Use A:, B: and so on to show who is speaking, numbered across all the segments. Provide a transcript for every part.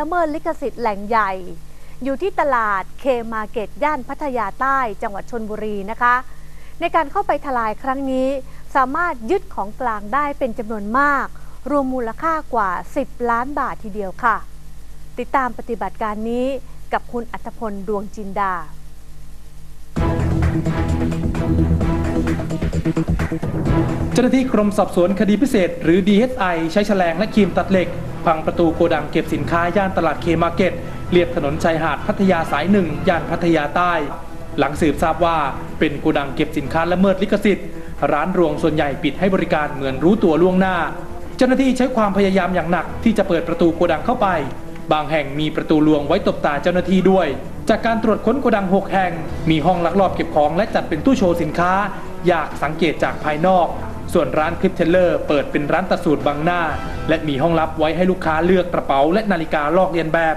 A: ละเมิดลิขสิทธิ์แหล่งใหญ่ อยู่ที่ตลาดเคมาเก็ตย่านพัทยาใต้จังหวัดชนบุรีนะคะ ในการเข้าไปทลายครั้งนี้ สามารถยึดของกลางได้เป็นจำนวนมาก รวมมูลค่ากว่า 10 ล้านบาททีเดียวค่ะ ติดตามปฏิบัติการนี้กับคุณอัธพลดวงจินดา
B: เจ้าหน้าที่กรมสอบสวนคดีพิเศษ หรือ DSI ใช้แฉลงและครีมตัดเหล็ก พังประตูโกดังเก็บสินค้าย่านตลาดเคมาร์เก็ตเรียบถนนชายหาดพัทยาสายหนึ่งย่านพัทยาใต้ หลังสืบทราบว่าเป็นโกดังเก็บสินค้าละเมิดลิขสิทธิ์ ร้านรวงส่วนใหญ่ปิดให้บริการเหมือนรู้ตัวล่วงหน้า เจ้าหน้าที่ใช้ความพยายามอย่างหนักที่จะเปิดประตูโกดังเข้าไป บางแห่งมีประตูลวงไว้ตบตาเจ้าหน้าที่ด้วย จากการตรวจค้นโกดัง 6 แห่ง มีห้องลักลอบเก็บของและจัดเป็นตู้โชว์สินค้า อยากสังเกตจากภายนอก ส่วนร้านคลิปเทเลอร์เปิดเป็นร้านตัดสูตรบางหน้า และมีห้องลับไว้ให้ลูกค้าเลือกกระเป๋า และนาฬิกาลอกเลียนแบบ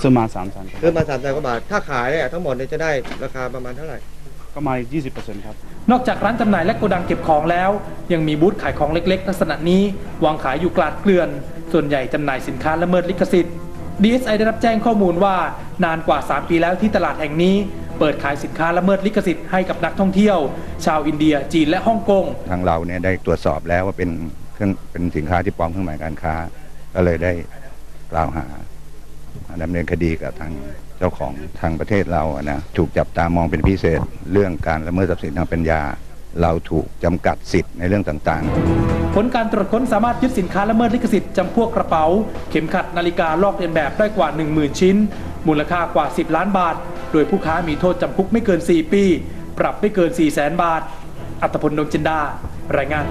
C: ซื้อมาสามแสน
D: ซื้อมาสามแสนกว่าบาท ถ้าขายเนี่ยทั้งหมดเนี่ยจะได้ราคาประมาณเท่าไหร่
C: ก็มายี่สิบเปอร์เซ็นต์ครับ
B: นอกจากร้านจำหน่ายและโกดังเก็บของแล้ว ยังมีบูธขายของเล็กๆ ลักษณะนี้ วางขายอยู่กลาดเกลื่อน ส่วนใหญ่จำหน่ายสินค้าละเมิดลิขสิทธิ์ DSI ได้รับแจ้งข้อมูลว่านานกว่า 3 ปีแล้วที่ตลาดแห่งนี้ เปิดขายสินค้าละเมิดลิขสิทธิ์ให้กับนักท่องเที่ยว ชาวอินเดีย จีนและฮ่องกง
E: ทางเราเนี่ยได้ตรวจสอบแล้วว่าเป็นเครื่องเป็นสินค้าที่ปลอมเครื่องหมายการค้า ก็เลยได้กล่าวหาดำเนินคดีกับทางเจ้าของทางประเทศเราอะนะถูกจับตามองเป็นพิเศษ เรื่องการละเมิดทรัพย์สินทางปัญญา เราถูกจำกัดสิทธิ์ในเรื่องต่างๆ
B: ผลการตรวจค้นสามารถยึดสินค้าละเมิดลิขสิทธิ์จำพวกกระเป๋า เข็มขัดนาฬิกาลอกเลียนแบบได้กว่า 10,000 ชิ้น มูลค่ากว่า 10 ล้านบาทโดยผู้ค้ามีโทษจำคุกไม่เกิน 4 ปี ปรับไม่เกิน 4 0 0 0 0 0 บาท อัตพลนงจินดา รายงาน